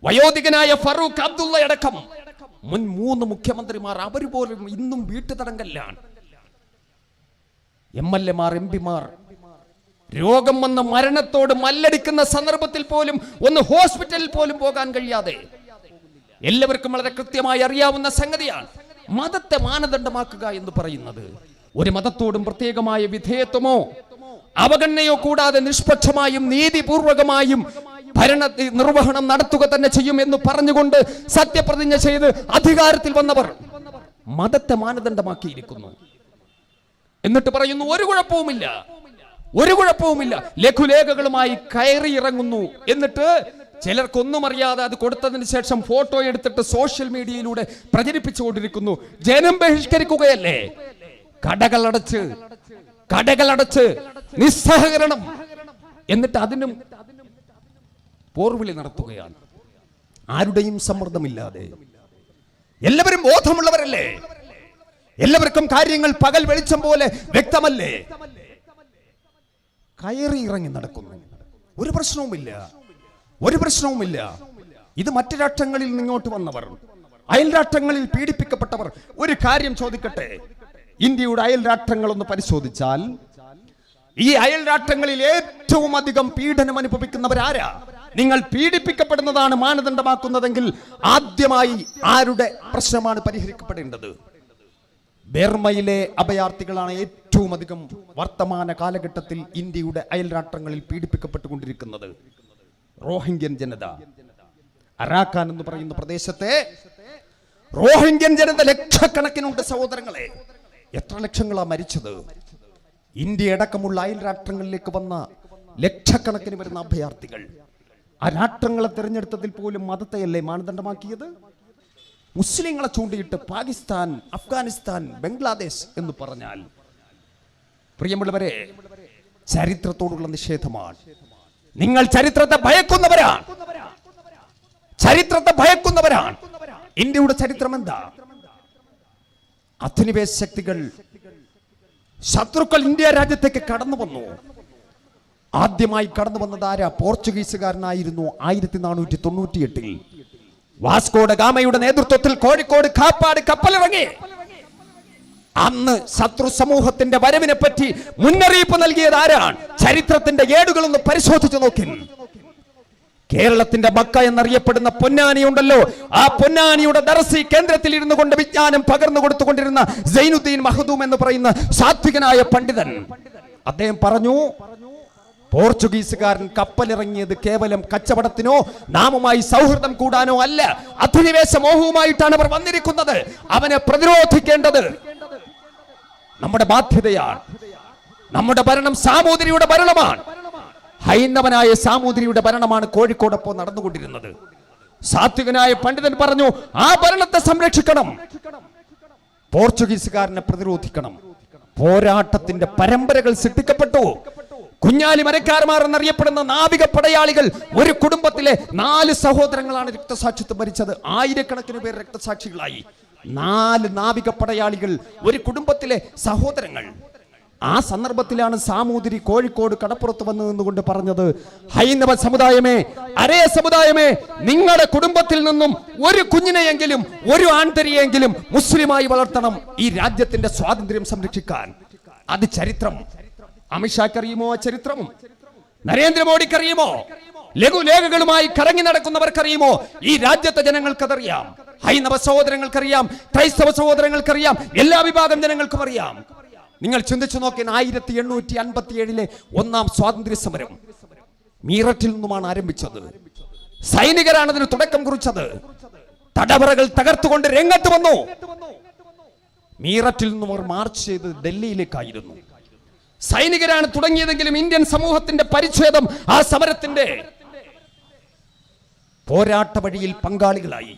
വയോധികനായ ഫറൂഖ് അബ്ദുള്ള അടക്കം. മുൻ മൂന്ന് മുഖ്യമന്ത്രിമാർ അവർ പോലും ഇന്നും വീട്ടുതടങ്കലിലാണ്. എം എൽ എമാർ എം പിമാർ രോഗം വന്ന മരണത്തോട് മല്ലടിക്കുന്ന സന്ദർഭത്തിൽ പോലും ഒന്ന് ഹോസ്പിറ്റലിൽ പോലും പോകാൻ കഴിയാതെ എല്ലാവർക്കും വളരെ കൃത്യമായി അറിയാവുന്ന സംഗതിയാണ്. മതത്തെ മാനദണ്ഡമാക്കുക എന്ന് പറയുന്നത് ഒരു മതത്തോടും പ്രത്യേകമായ വിധേയത്വമോ അവഗണനയോ കൂടാതെ നിഷ്പക്ഷമായും നീതിപൂർവകമായും ഭരണ നിർവഹണം നടത്തുക തന്നെ ചെയ്യും എന്ന് പറഞ്ഞുകൊണ്ട് സത്യപ്രതിജ്ഞ ചെയ്ത് അധികാരത്തിൽ വന്നവർ മതത്തെ മാനദണ്ഡമാക്കിയിരിക്കുന്നു. എന്നിട്ട് പറയുന്നു ഒരു കുഴപ്പവുമില്ല. ഒരു കുഴപ്പവുമില്ല. ലഘുലേഖകളുമായി കയറി ഇറങ്ങുന്നു എന്നിട്ട് ചിലർക്കൊന്നും അറിയാതെ അത് കൊടുത്തതിന് ശേഷം ഫോട്ടോ എടുത്തിട്ട് സോഷ്യൽ മീഡിയയിലൂടെ പ്രചരിപ്പിച്ചുകൊണ്ടിരിക്കുന്നു. ജനം ബഹിഷ്കരിക്കുകയല്ലേ? കടകളടച്ച് കടകളടച്ച് നിസ്സഹകരണം. എന്നിട്ട് അതിനും പോർവിളി നടത്തുകയാണ്. ആരുടെയും സമ്മർദ്ദമില്ലാതെ. എല്ലാവരും ബോധമുള്ളവരല്ലേ? എല്ലാവർക്കും കാര്യങ്ങൾ പകൽ വെളിച്ചം പോലെ വ്യക്തമല്ലേ? കയറി ഇറങ്ങി നടക്കുന്നു. ഒരു പ്രശ്നവുമില്ല. ഒരു പ്രശ്നവുമില്ല. ഇത് മറ്റു രാഷ്ട്രങ്ങളിൽ നിങ്ങോട്ട് വന്നവർ അയൽ രാഷ്ട്രങ്ങളിൽ പീഡിപ്പിക്കപ്പെട്ടവർ ഒരു കാര്യം ചോദിക്കട്ടെ? ഇന്ത്യയുടെ അയൽ രാഷ്ട്രങ്ങൾ ഒന്ന് പരിശോധിച്ചാൽ ഈ അയൽ രാഷ്ട്രങ്ങളിൽ ഏറ്റവും അധികം പീഡനം അനുഭവിക്കുന്നവരാരാ? നിങ്ങൾ പീഡിപ്പിക്കപ്പെടുന്നതാണ് മാനദണ്ഡമാക്കുന്നതെങ്കിൽ ആദ്യമായി ആരുടെ പ്രശ്നമാണ് പരിഹരിക്കപ്പെടേണ്ടത്? ബർമയിലെ അഭയാർത്ഥികളാണ് ഏറ്റവും അധികം വർത്തമാന കാലഘട്ടത്തിൽ ഇന്ത്യയുടെ അയൽരാഷ്ട്രങ്ങളിൽ പീഡിപ്പിക്കപ്പെട്ടുകൊണ്ടിരിക്കുന്നത്. റോഹിംഗ്യൻ ജനത. അറാഖാൻ എന്ന് പറയുന്ന പ്രദേശത്തെ റോഹിംഗ്യൻ ജനത ലക്ഷക്കണക്കിനുണ്ട് സഹോദരങ്ങളെ. എത്ര ലക്ഷങ്ങളാ മരിച്ചത്? ഇന്ത്യ അടക്കമുള്ള അയൽ രാഷ്ട്രങ്ങളിലേക്ക് വന്ന ലക്ഷക്കണക്കിന് വരുന്ന അഭയാർത്ഥികൾ. ആ രാഷ്ട്രങ്ങളെ തിരഞ്ഞെടുത്തതിൽ പോലും മതത്തെയല്ലേ മാനദണ്ഡമാക്കിയത്? മുസ്ലിങ്ങളെ ചൂണ്ടിയിട്ട് പാകിസ്ഥാൻ അഫ്ഗാനിസ്ഥാൻ ബംഗ്ലാദേശ് എന്ന് പറഞ്ഞാൽ പ്രിയമുള്ളവരെ ചരിത്രത്തോടുള്ള നിഷേധമാണ്. നിങ്ങൾ ചരിത്രത്തെ ഭയക്കുന്നവരാണ്. ചരിത്രത്തെ ഭയക്കുന്നവരാണ്. ഇന്ത്യയുടെ ചരിത്രം എന്താ? അധിനിവേശ ശക്തികൾ ശത്രുക്കൾ ഇന്ത്യ രാജ്യത്തേക്ക് കടന്നു വന്നു ആദ്യമായി കടന്നു വന്നത് ആരാ? പോർച്ചുഗീസുകാരനായിരുന്നു ആയിരത്തി നാനൂറ്റി തൊണ്ണൂറ്റി എട്ടിൽ വാസ്കോഡ ഗാമയുടെ നേതൃത്വത്തിൽ കോഴിക്കോട് കാപ്പാട് കപ്പലിറങ്ങി. അന്ന് ശത്രു സമൂഹത്തിന്റെ വരവിനെ പറ്റി മുന്നറിയിപ്പ് നൽകിയത് ആരാണ്? ചരിത്രത്തിന്റെ ഏടുകളൊന്ന് പരിശോധിച്ചു നോക്കി കേരളത്തിന്റെ ബക്ക എന്നറിയപ്പെടുന്ന പൊന്നാനി ഉണ്ടല്ലോ. ആ പൊന്നാനിയുടെ ദർസി കേന്ദ്രത്തിൽ ഇരുന്നു കൊണ്ട് വിജ്ഞാനം പകർന്നു കൊടുത്തുകൊണ്ടിരുന്ന സൈനുദ്ദീൻ മഹദൂം എന്ന് പറയുന്ന സാത്വികനായ പണ്ഡിതൻ. അദ്ദേഹം പറഞ്ഞു പോർച്ചുഗീസുകാരൻ കപ്പലിറങ്ങിയത് കേവലം കച്ചവടത്തിനോ നാമുമായി സൗഹൃദം കൂടാനോ അല്ല. അധിനിവേശ മോഹവുമായിട്ടാണ് അവർ വന്നിരിക്കുന്നത്. അവനെ പ്രതിരോധിക്കേണ്ടത് നമ്മുടെ ബാധ്യതയാണ്. നമ്മുടെ ഭരണം സാമൂതിരിയുടെ ഭരണമാണ്. ഹൈന്ദവനായ സാമൂതിരിയുടെ ഭരണമാണ് കോഴിക്കോടൊപ്പം നടന്നുകൊണ്ടിരുന്നത്. സാത്വികനായ പണ്ഡിതൻ പറഞ്ഞു ആ ഭരണത്തെ സംരക്ഷിക്കണം. പോർച്ചുഗീസുകാരനെ പ്രതിരോധിക്കണം. പോരാട്ടത്തിന്റെ പരമ്പരകൾ സൃഷ്ടിക്കപ്പെട്ടു. കുഞ്ഞാലി മരക്കാർമാർ എന്നറിയപ്പെടുന്ന നാവിക പടയാളികൾ ഒരു കുടുംബത്തിലെ നാല് സഹോദരങ്ങളാണ് രക്തസാക്ഷിത്വം ഭരിച്ചത് ആയിരക്കണക്കിന് പേർ രക്തസാക്ഷികളായി. നാല് നാവിക പടയാളികൾ ഒരു കുടുംബത്തിലെ സഹോദരങ്ങൾ. ആ സന്ദർഭത്തിലാണ് സാമൂതിരി കോഴിക്കോട് കടപ്പുറത്ത് വന്നു നിന്നുകൊണ്ട് പറഞ്ഞത് ഹൈന്ദവ സമുദായമേ അരേ സമുദായമേ നിങ്ങളുടെ കുടുംബത്തിൽ നിന്നും ഒരു കുഞ്ഞിനെയെങ്കിലും ഒരു ആൺതരിയെങ്കിലും മുസ്ലിമായി വളർത്തണം ഈ രാജ്യത്തിന്റെ സ്വാതന്ത്ര്യം സംരക്ഷിക്കാൻ. അത് ചരിത്രം. അമിത്ഷാക്കറിയുമോ ആ ചരിത്രവും? നരേന്ദ്രമോദിക്കറിയുമോ? ലഘുലേഖകളുമായി കറങ്ങി നടക്കുന്നവർക്കറിയുമോ? ഈ രാജ്യത്തെ ജനങ്ങൾക്കതറിയാം. ഹൈന്ദവ സഹോദരങ്ങൾക്കറിയാം. ക്രൈസ്തവ സഹോദരങ്ങൾക്കറിയാം. എല്ലാ വിഭാഗം ജനങ്ങൾക്കും അറിയാം. നിങ്ങൾ ചിന്തിച്ചു നോക്കിയ ആയിരത്തി എണ്ണൂറ്റി അൻപത്തി ഏഴിലെ ഒന്നാം സ്വാതന്ത്ര്യ സമരം മീററ്റിൽ നിന്നുമാണ് ആരംഭിച്ചത്. സൈനികരാണ് അതിന് തുടക്കം കുറിച്ചത്. തടവറകൾ തകർത്തുകൊണ്ട് രംഗത്ത് വന്നു. മീററ്റിൽ നിന്നും അവർ മാർച്ച് ചെയ്ത് ഡൽഹിയിലേക്കായിരുന്നു. സൈനികരാണ് തുടങ്ങിയതെങ്കിലും ഇന്ത്യൻ സമൂഹത്തിന്റെ പരിച്ഛേദം ആ സമരത്തിന്റെ പോരാട്ട വഴിയിൽ പങ്കാളികളായി.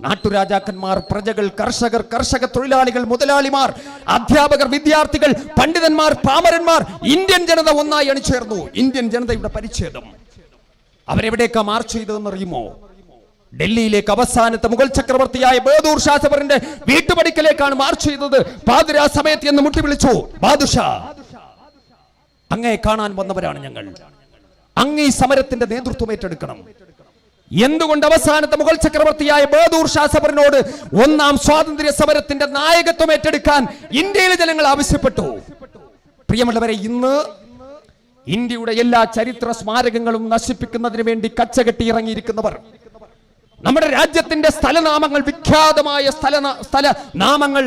നാട്ടുരാജാക്കന്മാർ പ്രജകൾ കർഷകർ കർഷക തൊഴിലാളികൾ മുതലാളിമാർ അധ്യാപകർ വിദ്യാർത്ഥികൾ പണ്ഡിതന്മാർ പാമരന്മാർ ഇന്ത്യൻ ജനത ഒന്നായി അണിചേർന്നു. ഇന്ത്യൻ ജനതയുടെ പരിച്ഛേദം. അവരെവിടേക്കാ മാർച്ച് ചെയ്തതെന്ന് അറിയുമോ? ഡൽഹിയിലേക്ക് അവസാനത്തെ മുഗൾ ചക്രവർത്തിയായ ബേദൂർ ഷാസഫറിന്റെ വീട്ടുപടിക്കലേക്കാണ് മാർച്ച് ചെയ്തത്. പാതിരാ സമയത്ത് എന്ന് മുട്ടി വിളിച്ചു. ബാദുഷാ അങ്ങയെ കാണാൻ വന്നവരാണ് ഞങ്ങൾ. അങ്ങ് ഈ സമരത്തിന്റെ നേതൃത്വം ഏറ്റെടുക്കണം. എന്തുകൊണ്ട് അവസാനത്തെ മുഗൾ ചക്രവർത്തിയായ ബഹദൂർ ഷാസഫറിനോട് ഒന്നാം സ്വാതന്ത്ര്യ സമരത്തിന്റെ നായകത്വം ഏറ്റെടുക്കാൻ ഇന്ത്യയിലെ ജനങ്ങൾ ആവശ്യപ്പെട്ടു? പ്രിയമുള്ളവരെ ഇന്ന് ഇന്ത്യയുടെ എല്ലാ ചരിത്ര സ്മാരകങ്ങളും നശിപ്പിക്കുന്നതിന് വേണ്ടി കച്ചകെട്ടി ഇറങ്ങിയിരിക്കുന്നവർ നമ്മുടെ രാജ്യത്തിന്റെ സ്ഥലനാമങ്ങൾ വിഖ്യാതമായ സ്ഥല സ്ഥല നാമങ്ങൾ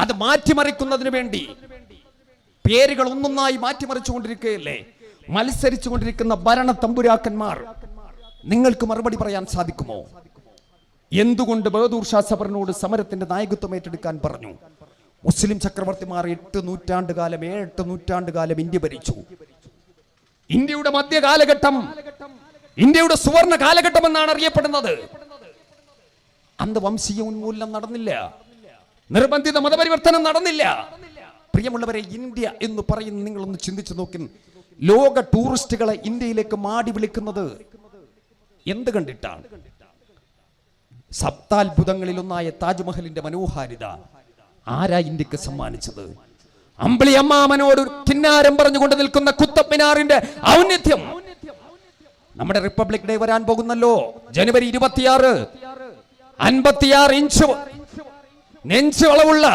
അത് മാറ്റിമറിക്കുന്നതിന് വേണ്ടി പേരുകൾ ഒന്നൊന്നായി മാറ്റിമറിച്ചുകൊണ്ടിരിക്കുകയല്ലേ? മത്സരിച്ചു കൊണ്ടിരിക്കുന്ന ഭരണ തമ്പുരാക്കന്മാർ നിങ്ങൾക്ക് മറുപടി പറയാൻ സാധിക്കുമോ? എന്തുകൊണ്ട് ബഹദൂർ ഷാ സഫറിനോട് സമരത്തിന്റെ നായകത്വം ഏറ്റെടുക്കാൻ പറഞ്ഞു? മുസ്ലിം ചക്രവർത്തിമാർ എട്ട് നൂറ്റാണ്ട് കാലം ഏഴെട്ട് നൂറ്റാണ്ട് കാലം ഇന്ത്യ ഭരിച്ചു. ഇന്ത്യയുടെ മധ്യകാലഘട്ടം ഇന്ത്യയുടെ സുവർണ കാലഘട്ടം എന്നാണ് അറിയപ്പെടുന്നത്. അന്ന് വംശീയ ഉന്മൂലനം നടന്നില്ല. നിർബന്ധിത മതപരിവർത്തനം നടന്നില്ല. പ്രിയമുള്ളവരെ ഇന്ത്യ എന്ന് പറയുന്ന നിങ്ങളൊന്ന് ചിന്തിച്ചു നോക്കി ലോക ടൂറിസ്റ്റുകളെ ഇന്ത്യയിലേക്ക് മാടി വിളിക്കുന്നത് എന്ത് കണ്ടിട്ടാണ്? സപ്താത്ഭുതങ്ങളിലൊന്നായ താജ്മഹലിന്റെ മനോഹാരിത. ആരാ ഇന്ത്യയ്ക്ക് സമ്മാനിച്ചത്? അമ്പിളി അമ്മാമനോട് കിന്നാരം പറഞ്ഞുകൊണ്ട് നിൽക്കുന്ന കുത്തബ് മിനാറിന്റെ ഔന്നത്യം. നമ്മുടെ റിപ്പബ്ലിക് ഡേ വരാൻ പോകുന്നല്ലോ. ജനുവരി ഇരുപത്തിയാറ്. അൻപത്തിയാറ് ഇഞ്ച് നെഞ്ച് വളവുള്ള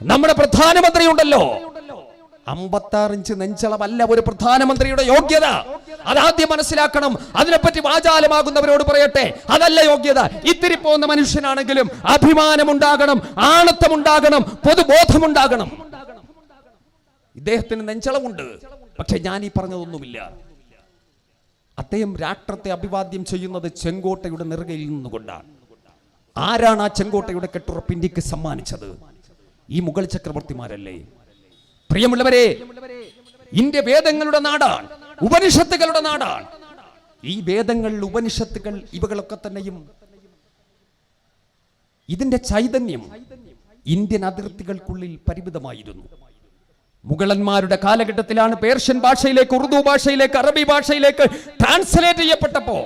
നമ്മുടെ പ്രധാനമന്ത്രി ഉണ്ടല്ലോ അമ്പത്താറ് ഇഞ്ച് നെഞ്ചളവല്ല ഒരു പ്രധാനമന്ത്രിയുടെ യോഗ്യത. അതാദ്യം മനസ്സിലാക്കണം അതിനെപ്പറ്റി വാചാലമാകുന്നവരോട് പറയട്ടെ അതല്ല യോഗ്യത. ഇത്തിരി പോകുന്ന മനുഷ്യനാണെങ്കിലും അഭിമാനമുണ്ടാകണം ആണത്വമുണ്ടാകണം പൊതുബോധമുണ്ടാകണം. ഇദ്ദേഹത്തിന് നെഞ്ചളവുണ്ട് പക്ഷെ ഞാൻ ഈ പറഞ്ഞതൊന്നുമില്ല. അദ്ദേഹം രാഷ്ട്രത്തെ അഭിവാദ്യം ചെയ്യുന്നത് ചെങ്കോട്ടയുടെ നെറുകയിൽ നിന്നുകൊണ്ടാണ്. ആരാണ് ആ ചെങ്കോട്ടയുടെ കെട്ടുറപ്പ് ഇന്ത്യയ്ക്ക് സമ്മാനിച്ചത്? ഈ മുഗൾ ചക്രവർത്തിമാരല്ലേ? പ്രിയമുള്ളവരെ ഇന്ത്യ വേദങ്ങളുടെ നാടാണ് ഉപനിഷത്തുകളുടെ നാടാണ്. ഈ വേദങ്ങൾ ഉപനിഷത്തുകൾ ഇവകളൊക്കെ തന്നെയും ഇതിന്റെ ചൈതന്യം ഇന്ത്യൻ അതിർത്തികൾക്കുള്ളിൽ പരിമിതമായിരുന്നു. മുഗളന്മാരുടെ കാലഘട്ടത്തിലാണ് പേർഷ്യൻ ഭാഷയിലേക്ക് ഉറുദു ഭാഷയിലേക്ക് അറബി ഭാഷയിലേക്ക് ട്രാൻസ്ലേറ്റ് ചെയ്യപ്പെട്ടപ്പോ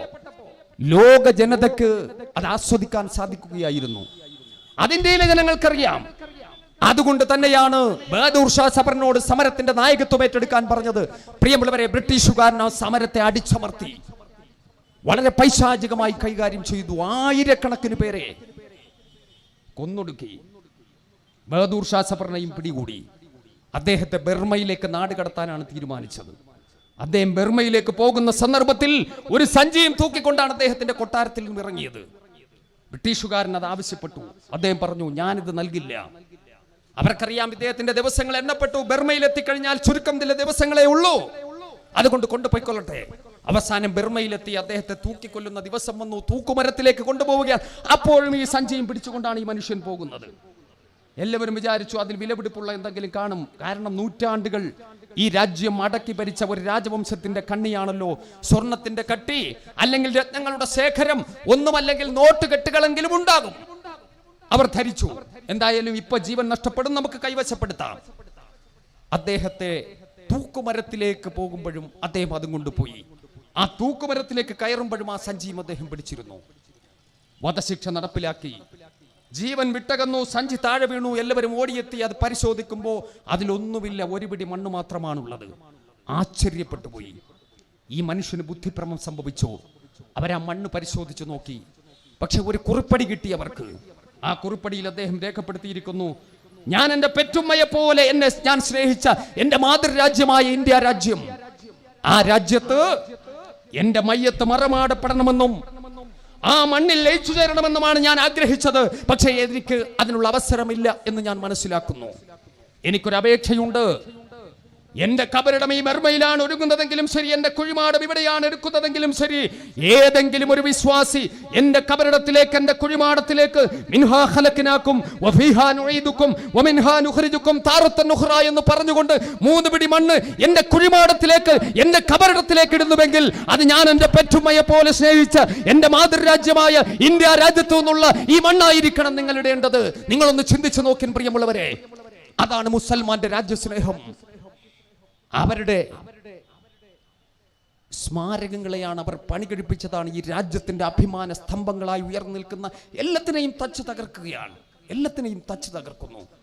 ലോക ജനതക്ക് അത് ആസ്വദിക്കാൻ സാധിക്കുകയായിരുന്നു. അതിന്ത്യയിലെ ജനങ്ങൾക്കറിയാം. അതുകൊണ്ട് തന്നെയാണ് ബഹദൂർ ഷാ സബറിനോട് സമരത്തിന്റെ നായകത്വം ഏറ്റെടുക്കാൻ പറഞ്ഞത്. പ്രിയമുള്ളവരെ ബ്രിട്ടീഷുകാരൻ ആ സമരത്തെ അടിച്ചമർത്തി. വളരെ പൈശാചികമായി കൈകാര്യം ചെയ്തു. ആയിരക്കണക്കിന് പേരെ കൊന്നൊടുക്കി. ബഹദൂർ ഷാ സബറിനെയും പിടികൂടി. അദ്ദേഹത്തെ ബർമയിലേക്ക് നാട് കടത്താനാണ് തീരുമാനിച്ചത്. അദ്ദേഹം ബെർമയിലേക്ക് പോകുന്ന സന്ദർഭത്തിൽ ഒരു സഞ്ചിയും തൂക്കിക്കൊണ്ടാണ് അദ്ദേഹത്തിന്റെ കൊട്ടാരത്തിൽ ഇറങ്ങിയത് ബ്രിട്ടീഷുകാരൻ അത് ആവശ്യപ്പെട്ടു. അദ്ദേഹം പറഞ്ഞു ഞാനിത് നൽകില്ല. അവർക്കറിയാം ഇദ്ദേഹത്തിന്റെ ദിവസങ്ങൾ എണ്ണപ്പെട്ടു. ബർമയിൽ എത്തിക്കഴിഞ്ഞാൽ ചുരുക്കം ചില ദിവസങ്ങളേ ഉള്ളൂ. അതുകൊണ്ട് കൊണ്ടുപോയിക്കൊള്ളട്ടെ. അവസാനം ബർമയിലെത്തി അദ്ദേഹത്തെ തൂക്കിക്കൊല്ലുന്ന ദിവസം വന്നു. തൂക്കുമരത്തിലേക്ക് കൊണ്ടുപോവുകയാണ്. അപ്പോഴും ഈ സഞ്ചിയും പിടിച്ചുകൊണ്ടാണ് ഈ മനുഷ്യൻ പോകുന്നത്. എല്ലാവരും വിചാരിച്ചു അതിൽ വിലപിടിപ്പുള്ള എന്തെങ്കിലും കാണും. കാരണം നൂറ്റാണ്ടുകൾ ഈ രാജ്യം അടക്കി ഭരിച്ച ഒരു രാജവംശത്തിന്റെ കണ്ണിയാണല്ലോ സ്വർണത്തിന്റെ കട്ടി. അല്ലെങ്കിൽ രത്നങ്ങളുടെ ശേഖരം ഒന്നുമല്ലെങ്കിൽ നോട്ട് കെട്ടുകളെങ്കിലും ഉണ്ടാകും. അവർ ധരിച്ചു. എന്തായാലും ഇപ്പൊ ജീവൻ നഷ്ടപ്പെടും നമുക്ക് കൈവശപ്പെടുത്താം. അദ്ദേഹത്തെ തൂക്കുമരത്തിലേക്ക് പോകുമ്പോഴും അദ്ദേഹം അതും കൊണ്ടുപോയി. ആ തൂക്കുമരത്തിലേക്ക് കയറുമ്പോഴും ആ സഞ്ചിയും അദ്ദേഹം പിടിച്ചിരുന്നു. വധശിക്ഷ നടപ്പിലാക്കി. ജീവൻ വിട്ടകന്നു സഞ്ചി താഴെ വീണു എല്ലാവരും ഓടിയെത്തി അത് പരിശോധിക്കുമ്പോൾ അതിലൊന്നുമില്ല ഒരു പിടി മണ്ണ് മാത്രമാണുള്ളത്. ആശ്ചര്യപ്പെട്ടു പോയി. ഈ മനുഷ്യന് ബുദ്ധിഭ്രമം സംഭവിച്ചു? അവരാ മണ്ണ് പരിശോധിച്ചു നോക്കി. പക്ഷെ ഒരു കുറിപ്പടി കിട്ടി അവർക്ക്. ആ കുറിപ്പടിയിൽ അദ്ദേഹം രേഖപ്പെടുത്തിയിരിക്കുന്നു ഞാൻ എന്റെ പെറ്റുമ്മയെ പോലെ എന്നെ ഞാൻ സ്നേഹിച്ച എന്റെ മാതൃരാജ്യമായ ഇന്ത്യ രാജ്യം. ആ രാജ്യത്ത് എന്റെ മയ്യത്ത് മറമാടപ്പെടണമെന്നും ആ മണ്ണിൽ ലയിച്ചു ചേരണമെന്നുമാണ് ഞാൻ ആഗ്രഹിച്ചത്. പക്ഷേ എനിക്ക് അതിനുള്ള അവസരമില്ല എന്ന് ഞാൻ മനസ്സിലാക്കുന്നു. എനിക്കൊരു അപേക്ഷയുണ്ട് എന്റെ കബരിടം ഈ മെർമയിലാണ് ഒരുങ്ങുന്നതെങ്കിലും ശരി എന്റെ കുഴിമാടം ഇവിടെയാണ് എടുക്കുന്നതെങ്കിലും ശരി. ഏതെങ്കിലും ഒരു വിശ്വാസി എന്റെ കബരിടത്തിലേക്ക് എന്റെ കുഴിമാടത്തിലേക്ക് മിൻഹാ ഖലഖനാക്കും വഫീഹാ നുഈദുക്കും വമിൻഹാ നുഖ്രിജുക്കും താറത്തൻ നുഖ്റ എന്ന് പറഞ്ഞുകൊണ്ട് മൂന്ന് പിടി മണ്ണ് എന്റെ കുഴിമാടത്തിലേക്ക് എന്റെ കബരിടത്തിലേക്ക് ഇടുന്നുവെങ്കിൽ അത് ഞാൻ എന്റെ പെറ്റുമ്മയെ പോലെ സ്നേഹിച്ച എന്റെ മാതൃരാജ്യമായ ഇന്ത്യ രാജ്യത്തു നിന്നുള്ള ഈ മണ്ണായിരിക്കണം നിങ്ങൾ ഇടേണ്ടത് നിങ്ങളൊന്ന് ചിന്തിച്ചു നോക്കിൻ പ്രിയമുള്ളവരെ. അതാണ് മുസൽമാന്റെ രാജ്യസ്നേഹം. അവരുടെ സ്മാരകങ്ങളെയാണ് അവർ പണി കഴിപ്പിച്ചതാണ് ഈ രാജ്യത്തിന്റെ അഭിമാന സ്തംഭങ്ങളായി ഉയർന്നു നിൽക്കുന്ന എല്ലാത്തിനെയും തച്ചു തകർക്കുകയാണ്. എല്ലാത്തിനെയും തച്ചു തകർക്കുന്നു.